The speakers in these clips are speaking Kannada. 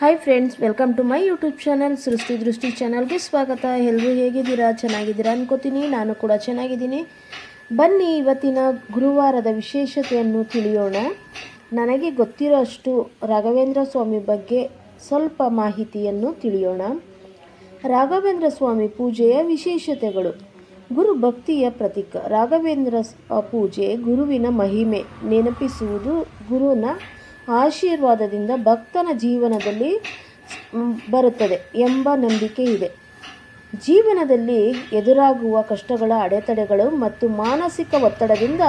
Hi friends welcome to my YouTube channel Srishti Drishti ಚಾನಲ್ಗೆ ಸ್ವಾಗತ. ಎಲ್ಲರೂ ಹೇಗಿದ್ದೀರಾ? ಚೆನ್ನಾಗಿದ್ದೀರಾ ಅನ್ಕೋತೀನಿ. ನಾನು ಕೂಡ ಚೆನ್ನಾಗಿದ್ದೀನಿ. ಬನ್ನಿ ಇವತ್ತಿನ ಗುರುವಾರದ ವಿಶೇಷತೆಯನ್ನು ತಿಳಿಯೋಣ. ನನಗೆ ಗೊತ್ತಿರೋ ಅಷ್ಟು ರಾಘವೇಂದ್ರ ಸ್ವಾಮಿ ಬಗ್ಗೆ ಸ್ವಲ್ಪ ಮಾಹಿತಿಯನ್ನು ತಿಳಿಯೋಣ. ರಾಘವೇಂದ್ರ ಸ್ವಾಮಿ ಪೂಜೆಯ ವಿಶೇಷತೆಗಳು. ಗುರು ಭಕ್ತಿಯ ಪ್ರತೀಕ. ರಾಘವೇಂದ್ರ ಪೂಜೆ ಗುರುವಿನ ಮಹಿಮೆ. ನೆನಪಿಸುವುದು ಗುರುನ ಆಶೀರ್ವಾದದಿಂದ ಭಕ್ತನ ಜೀವನದಲ್ಲಿ ಬರುತ್ತದೆ ಎಂಬ ನಂಬಿಕೆ ಇದೆ. ಜೀವನದಲ್ಲಿ ಎದುರಾಗುವ ಕಷ್ಟಗಳ, ಅಡೆತಡೆಗಳು ಮತ್ತು ಮಾನಸಿಕ ಒತ್ತಡದಿಂದ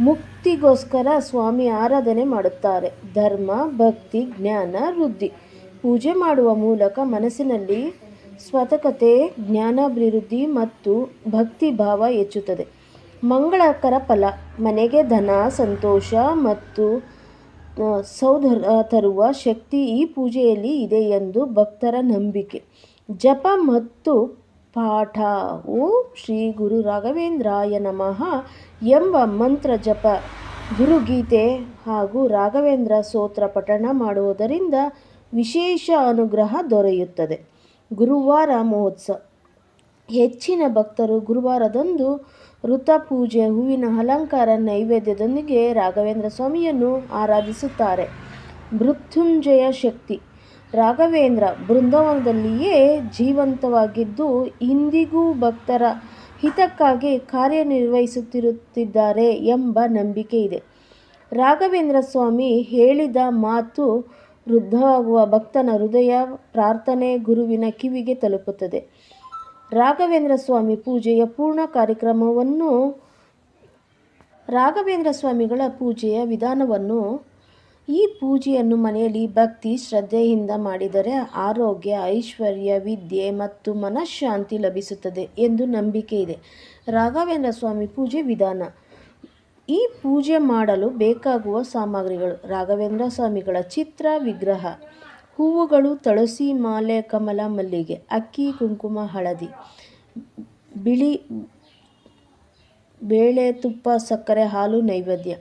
ಮುಕ್ತಿಗೋಸ್ಕರ ಸ್ವಾಮಿ ಆರಾಧನೆ ಮಾಡುತ್ತಾರೆ. ಧರ್ಮ, ಭಕ್ತಿ, ಜ್ಞಾನ, ವೃದ್ಧಿ. ಪೂಜೆ ಮಾಡುವ ಮೂಲಕ ಮನಸ್ಸಿನಲ್ಲಿ ಸ್ವತಕತೆ ಜ್ಞಾನಾಭಿವೃದ್ಧಿ ಮತ್ತು ಭಕ್ತಿ ಭಾವ ಹೆಚ್ಚುತ್ತದೆ. ಮಂಗಳಕರ ಫಲ. ಮನೆಗೆ ಧನ, ಸಂತೋಷ ಮತ್ತು ಸೌಧ ತರುವ ಶಕ್ತಿ ಈ ಪೂಜೆಯಲ್ಲಿ ಇದೆ ಎಂದು ಭಕ್ತರ ನಂಬಿಕೆ. ಜಪ ಮತ್ತು ಪಾಠ. ಓಂ ಶ್ರೀ ಗುರು ರಾಘವೇಂದ್ರಾಯ ನಮಃ ಎಂಬ ಮಂತ್ರ ಜಪ. ಗುರುಗೀತೆ ಹಾಗೂ ರಾಘವೇಂದ್ರ ಸ್ತೋತ್ರ ಪಠಣ ಮಾಡುವುದರಿಂದ ವಿಶೇಷ ಅನುಗ್ರಹ ದೊರೆಯುತ್ತದೆ. ಗುರುವಾರ ಮಹೋತ್ಸವ. ಹೆಚ್ಚಿನ ಭಕ್ತರು ಗುರುವಾರದಂದು ಋತ ಪೂಜೆ, ಹೂವಿನ ಅಲಂಕಾರ, ನೈವೇದ್ಯದೊಂದಿಗೆ ರಾಘವೇಂದ್ರ ಸ್ವಾಮಿಯನ್ನು ಆರಾಧಿಸುತ್ತಾರೆ. ಮೃತ್ಯುಂಜಯ ಶಕ್ತಿ. ರಾಘವೇಂದ್ರ ಬೃಂದಾವನದಲ್ಲಿಯೇ ಜೀವಂತವಾಗಿದ್ದು ಇಂದಿಗೂ ಭಕ್ತರ ಹಿತಕ್ಕಾಗಿ ಕಾರ್ಯನಿರ್ವಹಿಸುತ್ತಿರುತ್ತಿದ್ದಾರೆ ಎಂಬ ನಂಬಿಕೆ ಇದೆ ರಾಘವೇಂದ್ರ ಸ್ವಾಮಿ ಹೇಳಿದ ಮಾತು ವೃದ್ಧವಾಗುವ ಭಕ್ತನ ಹೃದಯ ಪ್ರಾರ್ಥನೆ ಗುರುವಿನ ಕಿವಿಗೆ ತಲುಪುತ್ತದೆ. ರಾಘವೇಂದ್ರ ಸ್ವಾಮಿ ಪೂಜೆಯ ಪೂರ್ಣ ಕಾರ್ಯಕ್ರಮವನ್ನು ರಾಘವೇಂದ್ರ ಸ್ವಾಮಿಗಳ ಪೂಜೆಯ ವಿಧಾನವನ್ನು ಈ ಪೂಜೆಯನ್ನು ಮನೆಯಲ್ಲಿ ಭಕ್ತಿ ಶ್ರದ್ಧೆಯಿಂದ ಮಾಡಿದರೆ ಆರೋಗ್ಯ, ಐಶ್ವರ್ಯ, ವಿದ್ಯೆ ಮತ್ತು ಮನಃಶಾಂತಿ ಲಭಿಸುತ್ತದೆ ಎಂದು ನಂಬಿಕೆ ಇದೆ. ರಾಘವೇಂದ್ರ ಸ್ವಾಮಿ ಪೂಜೆ ವಿಧಾನ. ಈ ಪೂಜೆ ಮಾಡಲು ಬೇಕಾಗುವ ಸಾಮಗ್ರಿಗಳು. ರಾಘವೇಂದ್ರ ಸ್ವಾಮಿಗಳ ಚಿತ್ರ ವಿಗ್ರಹ. ಹೂವುಗಳು ತುಳಸಿ, ಮಾಲೆ, ಕಮಲ, ಮಲ್ಲಿಗೆ, ಅಕ್ಕಿ, ಕುಂಕುಮ, ಹಳದಿ, ಬಿಳಿ ಬೇಳೆ, ತುಪ್ಪ, ಸಕ್ಕರೆ, ಹಾಲು, ನೈವೇದ್ಯ.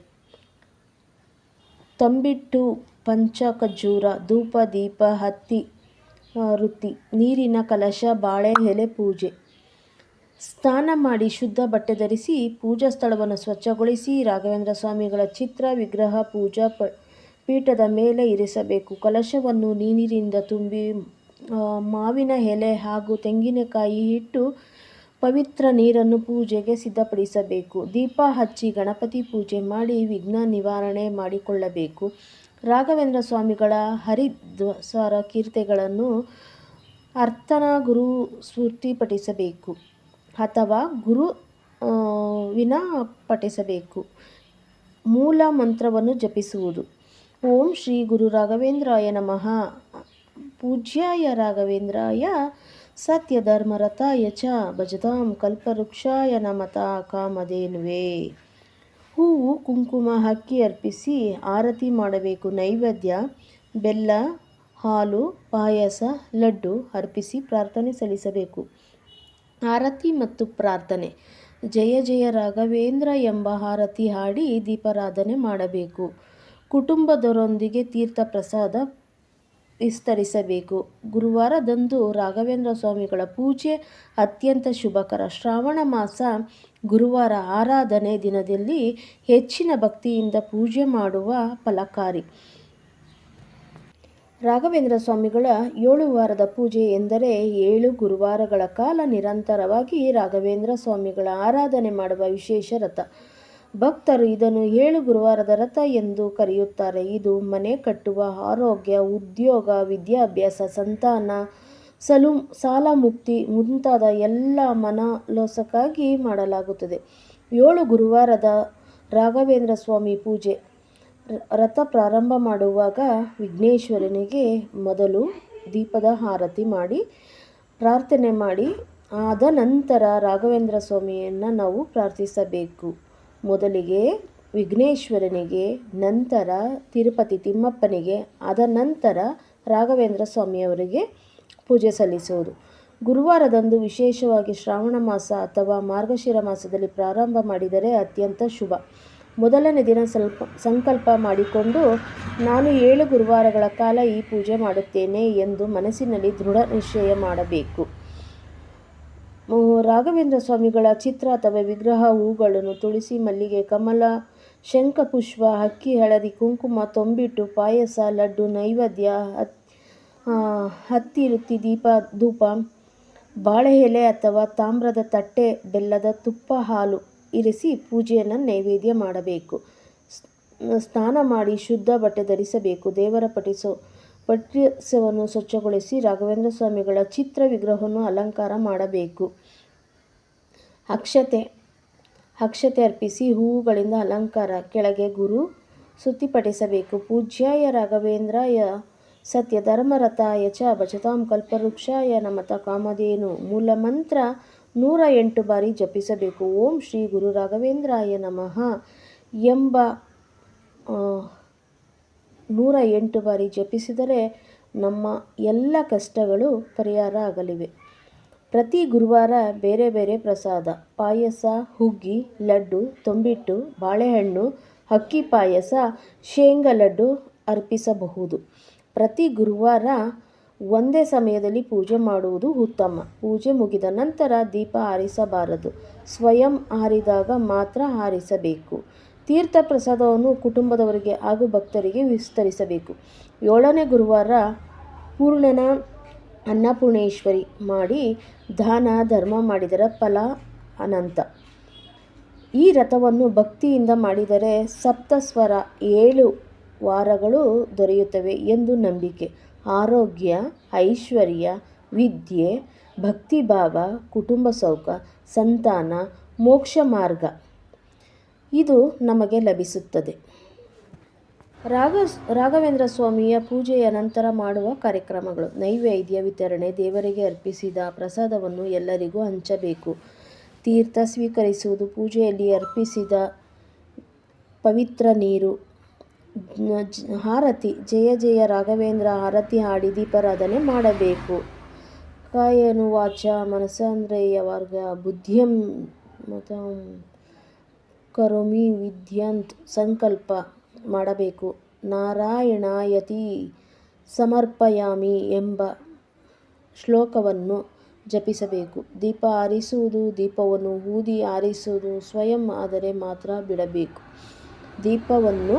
ತಂಬಿಟ್ಟು ಪಂಚಖಜ್ಜೂರ ಧೂಪ, ದೀಪ, ಹತ್ತಿ ವೃತ್ತಿ, ನೀರಿನ ಕಲಶ, ಬಾಳೆ, ಎಲೆ ಪೂಜೆ. ಸ್ನಾನ ಮಾಡಿ ಶುದ್ಧ ಬಟ್ಟೆ ಧರಿಸಿ ಪೂಜಾ ಸ್ಥಳವನ್ನು ಸ್ವಚ್ಛಗೊಳಿಸಿ ರಾಘವೇಂದ್ರ ಸ್ವಾಮಿಗಳ ಚಿತ್ರ, ವಿಗ್ರಹ, ಪೂಜಾ ಪ ಪೀಠದ ಮೇಲೆ ಇರಿಸಬೇಕು. ಕಲಶವನ್ನು ನೀರಿನಿಂದ ತುಂಬಿ ಮಾವಿನ ಎಲೆ ಹಾಗೂ ತೆಂಗಿನಕಾಯಿ ಇಟ್ಟು ಪವಿತ್ರ ನೀರನ್ನು ಪೂಜೆಗೆ ಸಿದ್ಧಪಡಿಸಬೇಕು. ದೀಪ ಹಚ್ಚಿ ಗಣಪತಿ ಪೂಜೆ ಮಾಡಿ ವಿಘ್ನ ನಿವಾರಣೆ ಮಾಡಿಕೊಳ್ಳಬೇಕು. ರಾಘವೇಂದ್ರ ಸ್ವಾಮಿಗಳ ಹರಿದ್ವಸ್ವರ ಕೀರ್ತೆಗಳನ್ನು ಅರ್ಥನ ಗುರು ಸ್ಫೂರ್ತಿಪಡಿಸಬೇಕು ಅಥವಾ ಗುರು ವಿನ ಪಠಿಸಬೇಕು ಮೂಲ ಮಂತ್ರವನ್ನು ಜಪಿಸುವುದು. ಓಂ ಶ್ರೀ ಗುರು ರಾಘವೇಂದ್ರಾಯ ನಮಃ. ಪೂಜ್ಯಾಯ ರಾಘವೇಂದ್ರಾಯ ಸತ್ಯಧರ್ಮರಥಾಯ ಚ, ಭಜತಾಂ ಕಲ್ಪವೃಕ್ಷಾಯ ನಮತ ಕಾಮಧೇನುವೆ. ಹೂವು, ಕುಂಕುಮ ಹಕ್ಕಿ ಅರ್ಪಿಸಿ ಆರತಿ ಮಾಡಬೇಕು. ನೈವೇದ್ಯ, ಬೆಲ್ಲ, ಹಾಲು, ಪಾಯಸ, ಲಡ್ಡು ಅರ್ಪಿಸಿ ಪ್ರಾರ್ಥನೆ ಸಲ್ಲಿಸಬೇಕು. ಆರತಿ ಮತ್ತು ಪ್ರಾರ್ಥನೆ. ಜಯ ಜಯ ರಾಘವೇಂದ್ರ ಎಂಬ ಆರತಿ ಹಾಡಿ ದೀಪಾರಾಧನೆ ಮಾಡಬೇಕು. ಕುಟುಂಬದವರೊಂದಿಗೆ ತೀರ್ಥ ಪ್ರಸಾದ ವಿಸ್ತರಿಸಬೇಕು. ಗುರುವಾರದಂದು ರಾಘವೇಂದ್ರ ಸ್ವಾಮಿಗಳ ಪೂಜೆ ಅತ್ಯಂತ ಶುಭಕರ. ಶ್ರಾವಣ ಮಾಸ ಗುರುವಾರ ಆರಾಧನೆ ದಿನದಲ್ಲಿ ಹೆಚ್ಚಿನ ಭಕ್ತಿಯಿಂದ ಪೂಜೆ ಮಾಡುವ ಫಲಕಾರಿ. ರಾಘವೇಂದ್ರ ಸ್ವಾಮಿಗಳ ಏಳು ವಾರದ ಪೂಜೆ ಎಂದರೆ ಏಳು ಗುರುವಾರಗಳ ಕಾಲ ನಿರಂತರವಾಗಿ ರಾಘವೇಂದ್ರ ಸ್ವಾಮಿಗಳ ಆರಾಧನೆ ಮಾಡುವ ವಿಶೇಷ ರಥ. ಭಕ್ತರು ಇದನ್ನು ಏಳು ಗುರುವಾರದ ರಥ ಎಂದು ಕರೆಯುತ್ತಾರೆ. ಇದು ಮನೆ ಕಟ್ಟುವ ಆರೋಗ್ಯ, ಉದ್ಯೋಗ, ವಿದ್ಯಾಭ್ಯಾಸ, ಸಂತಾನ, ಸಲು ಸಾಲ ಮುಕ್ತಿ ಮುಂತಾದ ಎಲ್ಲ ಮನಲೋಸಕ್ಕಾಗಿ ಮಾಡಲಾಗುತ್ತದೆ. ಏಳು ಗುರುವಾರದ ರಾಘವೇಂದ್ರ ಸ್ವಾಮಿ ಪೂಜೆ ರಥ ಪ್ರಾರಂಭ ಮಾಡುವಾಗ ವಿಘ್ನೇಶ್ವರನಿಗೆ ಮೊದಲು ದೀಪದ ಆರತಿ ಮಾಡಿ, ಪ್ರಾರ್ಥನೆ ಮಾಡಿ, ಆದ ನಂತರ ರಾಘವೇಂದ್ರ ಸ್ವಾಮಿಯನ್ನು ನಾವು ಪ್ರಾರ್ಥಿಸಬೇಕು. ಮೊದಲಿಗೆ ವಿಘ್ನೇಶ್ವರನಿಗೆ, ನಂತರ ತಿರುಪತಿ ತಿಮ್ಮಪ್ಪನಿಗೆ ಅದ ನಂತರ ರಾಘವೇಂದ್ರ ಸ್ವಾಮಿಯವರಿಗೆ ಪೂಜೆ ಸಲ್ಲಿಸುವುದು. ಗುರುವಾರದಂದು ವಿಶೇಷವಾಗಿ ಶ್ರಾವಣ ಮಾಸ ಅಥವಾ ಮಾರ್ಗಶಿರ ಮಾಸದಲ್ಲಿ ಪ್ರಾರಂಭ ಮಾಡಿದರೆ ಅತ್ಯಂತ ಶುಭ. ಮೊದಲನೇ ದಿನ ಸ್ವಲ್ಪ ಸಂಕಲ್ಪ ಮಾಡಿಕೊಂಡು ನಾನು ಏಳು ಗುರುವಾರಗಳ ಕಾಲ ಈ ಪೂಜೆ ಮಾಡುತ್ತೇನೆ ಎಂದು ಮನಸ್ಸಿನಲ್ಲಿ ದೃಢ ನಿಶ್ಚಯ ಮಾಡಬೇಕು. ರಾಘವೇಂದ್ರ ಸ್ವಾಮಿಗಳ ಚಿತ್ರ ಅಥವಾ ವಿಗ್ರಹ ಹೂಗಳನ್ನು ತುಳಸಿ, ಮಲ್ಲಿಗೆ, ಕಮಲ, ಶಂಖಪುಷ್ಪ, ಅಕ್ಕಿ, ಹಳದಿ ಕುಂಕುಮ, ತೊಂಬಿಟ್ಟು, ಪಾಯಸ, ಲಡ್ಡು, ನೈವೇದ್ಯ ಹತ್ತಿ ವೃತ್ತಿ, ದೀಪ, ಧೂಪ ಬಾಳೆ ಎಲೆ ಅಥವಾ ತಾಮ್ರದ ತಟ್ಟೆ, ಬೆಲ್ಲದ ತುಪ್ಪ, ಹಾಲು ಇರಿಸಿ ಪೂಜೆಯನ್ನು ನೈವೇದ್ಯ ಮಾಡಬೇಕು. ಸ್ನಾನ ಮಾಡಿ ಶುದ್ಧ ಬಟ್ಟೆ ಧರಿಸಬೇಕು. ದೇವರ ಪಠಿಸೋ ಪಠ್ಯಸವನ್ನು ಸ್ವಚ್ಛಗೊಳಿಸಿ ರಾಘವೇಂದ್ರ ಸ್ವಾಮಿಗಳ ಚಿತ್ರ ವಿಗ್ರಹವನ್ನು ಅಲಂಕಾರ ಮಾಡಬೇಕು. ಅಕ್ಷತೆ ಅಕ್ಷತೆ ಅರ್ಪಿಸಿ ಹೂವುಗಳಿಂದ ಅಲಂಕಾರ ಕೆಳಗೆ ಗುರು ಸುತ್ತಿಪಡಿಸಬೇಕು ಪೂಜ್ಯಾಯ ರಾಘವೇಂದ್ರಾಯ ಸತ್ಯ ಧರ್ಮರಥಾಯ ಚ ಭಜತಾಂ ಕಲ್ಪವೃಕ್ಷಾಯ ನಮತ ಕಾಮಧೇನು ಮೂಲ ಮಂತ್ರ ನೂರ ಎಂಟು ಬಾರಿ ಜಪಿಸಬೇಕು. ಓಂ ಶ್ರೀ ಗುರು ರಾಘವೇಂದ್ರಾಯ ನಮಃ ಎಂಬ ನೂರ ಎಂಟು ಬಾರಿ ಜಪಿಸಿದರೆ ನಮ್ಮ ಎಲ್ಲ ಕಷ್ಟಗಳು ಪರಿಹಾರ ಆಗಲಿವೆ. ಪ್ರತಿ ಗುರುವಾರ ಬೇರೆ ಬೇರೆ ಪ್ರಸಾದ, ಪಾಯಸ, ಹುಗ್ಗಿ, ಲಡ್ಡು, ತೊಂಬಿಟ್ಟು, ಬಾಳೆಹಣ್ಣು, ಅಕ್ಕಿ ಪಾಯಸ, ಶೇಂಗಾ ಲಡ್ಡು ಅರ್ಪಿಸಬಹುದು. ಪ್ರತಿ ಗುರುವಾರ ಒಂದೇ ಸಮಯದಲ್ಲಿ ಪೂಜೆ ಮಾಡುವುದು ಉತ್ತಮ. ಪೂಜೆ ಮುಗಿದ ನಂತರ ದೀಪ ಆರಿಸಬಾರದು. ಸ್ವಯಂ ಆರಿದಾಗ ಮಾತ್ರ ಆರಿಸಬೇಕು. ತೀರ್ಥ ಪ್ರಸಾದವನ್ನು ಕುಟುಂಬದವರಿಗೆ ಹಾಗೂ ಭಕ್ತರಿಗೆ ವಿಸ್ತರಿಸಬೇಕು. ಏಳನೇ ಗುರುವಾರ ಪೂರ್ಣನ ಅನ್ನಪೂರ್ಣೇಶ್ವರಿ ಮಾಡಿ ದಾನ, ಧರ್ಮ ಮಾಡಿದರ ಫಲ ಅನಂತ. ಈ ರಥವನ್ನು ಭಕ್ತಿಯಿಂದ ಮಾಡಿದರೆ ಸಪ್ತಸ್ವರ ಏಳು ವಾರಗಳು ದೊರೆಯುತ್ತವೆ ಎಂದು ನಂಬಿಕೆ. ಆರೋಗ್ಯ, ಐಶ್ವರ್ಯ, ವಿದ್ಯೆ, ಭಕ್ತಿಭಾವ, ಕುಟುಂಬ ಸೌಖ, ಸಂತಾನ, ಮೋಕ್ಷ ಮಾರ್ಗ. ಇದು ನಮಗೆ ಲಭಿಸುತ್ತದೆ. ರಾಘ ರಾಘವೇಂದ್ರ ಸ್ವಾಮಿಯ ಪೂಜೆಯ ನಂತರ ಮಾಡುವ ಕಾರ್ಯಕ್ರಮಗಳು. ನೈವೇದ್ಯ ವಿತರಣೆ, ದೇವರಿಗೆ ಅರ್ಪಿಸಿದ ಪ್ರಸಾದವನ್ನು ಎಲ್ಲರಿಗೂ ಹಂಚಬೇಕು. ತೀರ್ಥ ಸ್ವೀಕರಿಸುವುದು, ಪೂಜೆಯಲ್ಲಿ ಅರ್ಪಿಸಿದ ಪವಿತ್ರ ನೀರು ಹಾರತಿ, ಜಯ ಜಯ ರಾಘವೇಂದ್ರ ಆರತಿ ಹಾಡಿ, ದೀಪಾರಾಧನೆ ಮಾಡಬೇಕು. ಕಾಯನು ವಾಚ ಮನಸಂದ್ರೇಯ ವರ್ಗ, ಬುದ್ಧಿಯಂ ಮತ ಕರೋಮಿ ವಿದ್ಯಂತ್ ಸಂಕಲ್ಪ ಮಾಡಬೇಕು. ನಾರಾಯಣಾಯತಿ ಸಮರ್ಪಯಾಮಿ ಎಂಬ ಶ್ಲೋಕವನ್ನು ಜಪಿಸಬೇಕು. ದೀಪ ಆರಿಸುವುದು ದೀಪವನ್ನು ಊದಿ ಆರಿಸುವುದು ಸ್ವಯಂ ಆದರೆ ಮಾತ್ರ ಬಿಡಬೇಕು. ದೀಪವನ್ನು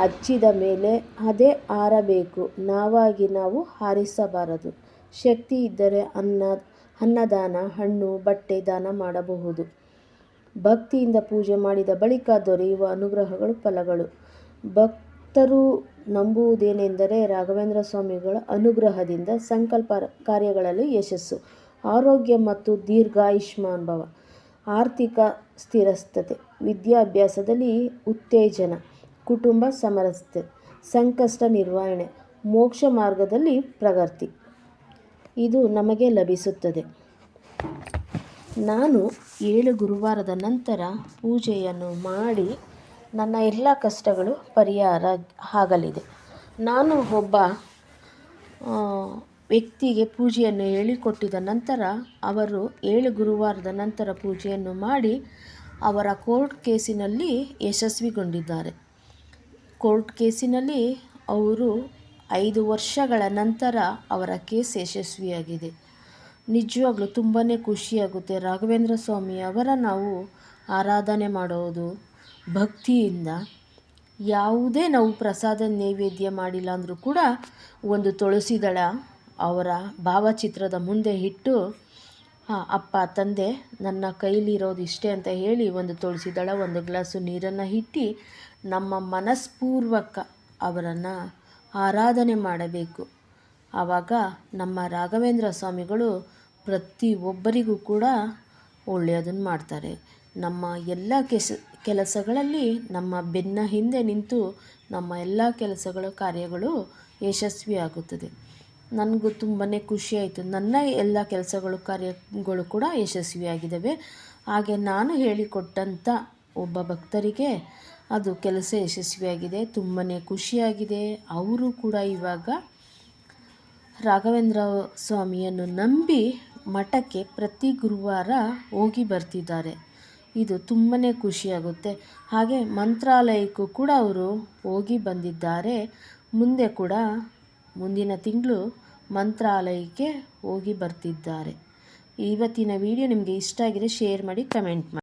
ಹಚ್ಚಿದ ಮೇಲೆ ಅದೇ ಆರಬೇಕು. ನಾವಾಗಿ ನಾವು ಹಾರಿಸಬಾರದು. ಶಕ್ತಿ ಇದ್ದರೆ ಅನ್ನ, ಅನ್ನದಾನ, ಹಣ್ಣು, ಬಟ್ಟೆ ದಾನ ಮಾಡಬಹುದು. ಭಕ್ತಿಯಿಂದ ಪೂಜೆ ಮಾಡಿದ ಬಳಿಕ ದೊರೆಯುವ ಅನುಗ್ರಹಗಳು ಫಲಗಳು. ಭಕ್ತರು ನಂಬುವುದೇನೆಂದರೆ ರಾಘವೇಂದ್ರ ಸ್ವಾಮಿಗಳ ಅನುಗ್ರಹದಿಂದ ಸಂಕಲ್ಪ ಕಾರ್ಯಗಳಲ್ಲಿ ಯಶಸ್ಸು, ಆರೋಗ್ಯ ಮತ್ತು ದೀರ್ಘಾಯುಷ್ಮಾನ್ ಭವ ಆರ್ಥಿಕ ಸ್ಥಿರಸ್ಥತೆ, ವಿದ್ಯಾಭ್ಯಾಸದಲ್ಲಿ ಉತ್ತೇಜನ, ಕುಟುಂಬ ಸಮರಸತೆ, ಸಂಕಷ್ಟ ನಿರ್ವಹಣೆ, ಮೋಕ್ಷ ಮಾರ್ಗದಲ್ಲಿ ಪ್ರಗತಿ. ಇದು ನಮಗೆ ಲಭಿಸುತ್ತದೆ. ನಾನು ಏಳು ಗುರುವಾರದ ನಂತರ ಪೂಜೆಯನ್ನು ಮಾಡಿ ನನ್ನ ಎಲ್ಲ ಕಷ್ಟಗಳು ಪರಿಹಾರ ಆಗಲಿದೆ. ನಾನು ಒಬ್ಬ ವ್ಯಕ್ತಿಗೆ ಪೂಜೆಯನ್ನು ಹೇಳಿಕೊಟ್ಟಿದ ನಂತರ ಅವರು ಏಳು ಗುರುವಾರದ ನಂತರ ಪೂಜೆಯನ್ನು ಮಾಡಿ ಅವರ ಕೋರ್ಟ್ ಕೇಸಿನಲ್ಲಿ ಯಶಸ್ವಿಗೊಂಡಿದ್ದಾರೆ. ಕೋರ್ಟ್ ಕೇಸಿನಲ್ಲಿ ಅವರು ಐದು ವರ್ಷಗಳ ನಂತರ ಅವರ ಕೇಸ್ ಯಶಸ್ವಿಯಾಗಿದೆ. ನಿಜವಾಗ್ಲೂ ತುಂಬಾ ಖುಷಿಯಾಗುತ್ತೆ. ರಾಘವೇಂದ್ರ ಸ್ವಾಮಿ ಅವರ ನಾವು ಆರಾಧನೆ ಮಾಡೋದು ಭಕ್ತಿಯಿಂದ. ಯಾವುದೇ ನಾವು ಪ್ರಸಾದ ನೈವೇದ್ಯ ಮಾಡಿಲ್ಲ ಅಂದರೂ ಕೂಡ ಒಂದು ತುಳಸಿ ದಳ ಅವರ ಭಾವಚಿತ್ರದ ಮುಂದೆ ಇಟ್ಟು ಅಪ್ಪ, ತಂದೆ, ನನ್ನ ಕೈಲಿರೋದು ಇಷ್ಟೇ ಅಂತ ಹೇಳಿ ಒಂದು ತುಳಸಿ ದಳ, ಒಂದು ಗ್ಲಾಸು ನೀರನ್ನು ಇಟ್ಟು ನಮ್ಮ ಮನಸ್ಪೂರ್ವಕ ಅವರನ್ನು ಆರಾಧನೆ ಮಾಡಬೇಕು. ಆವಾಗ ನಮ್ಮ ರಾಘವೇಂದ್ರ ಸ್ವಾಮಿಗಳು ಪ್ರತಿ ಒಬ್ಬರಿಗೂ ಕೂಡ ಒಳ್ಳೆಯದನ್ನು ಮಾಡ್ತಾರೆ. ನಮ್ಮ ಎಲ್ಲ ಕೆಸ, ಕೆಲಸಗಳಲ್ಲಿ ನಮ್ಮ ಬೆನ್ನ ಹಿಂದೆ ನಿಂತು ನಮ್ಮ ಎಲ್ಲ ಕೆಲಸಗಳ ಕಾರ್ಯಗಳು ಯಶಸ್ವಿಯಾಗುತ್ತದೆ. ನನಗೂ ತುಂಬಾ ಖುಷಿಯಾಯಿತು. ನನ್ನ ಎಲ್ಲ ಕೆಲಸಗಳು ಕಾರ್ಯಗಳು ಕೂಡ ಯಶಸ್ವಿಯಾಗಿದ್ದಾವೆ. ಹಾಗೆ ನಾನು ಹೇಳಿಕೊಟ್ಟಂಥ ಒಬ್ಬ ಭಕ್ತರಿಗೆ ಅದು ಕೆಲಸ ಯಶಸ್ವಿಯಾಗಿದೆ. ತುಂಬಾ ಖುಷಿಯಾಗಿದೆ. ಅವರು ಕೂಡ ಇವಾಗ ರಾಘವೇಂದ್ರ ಸ್ವಾಮಿಯನ್ನು ನಂಬಿ ಮಠಕ್ಕೆ ಪ್ರತಿ ಗುರುವಾರ ಹೋಗಿ ಬರ್ತಿದ್ದಾರೆ. ಇದು ತುಂಬಾ ಖುಷಿಯಾಗುತ್ತೆ. ಹಾಗೆ ಮಂತ್ರಾಲಯಕ್ಕೂ ಕೂಡ ಅವರು ಹೋಗಿ ಬಂದಿದ್ದಾರೆ. ಮುಂದೆ ಕೂಡ ಮುಂದಿನ ತಿಂಗಳು ಮಂತ್ರಾಲಯಕ್ಕೆ ಹೋಗಿ ಬರ್ತಿದ್ದಾರೆ. ಇವತ್ತಿನ ವಿಡಿಯೋ ನಿಮಗೆ ಇಷ್ಟ ಆಗಿದೆ ಶೇರ್ ಮಾಡಿ ಕಮೆಂಟ್ ಮಾಡಿ.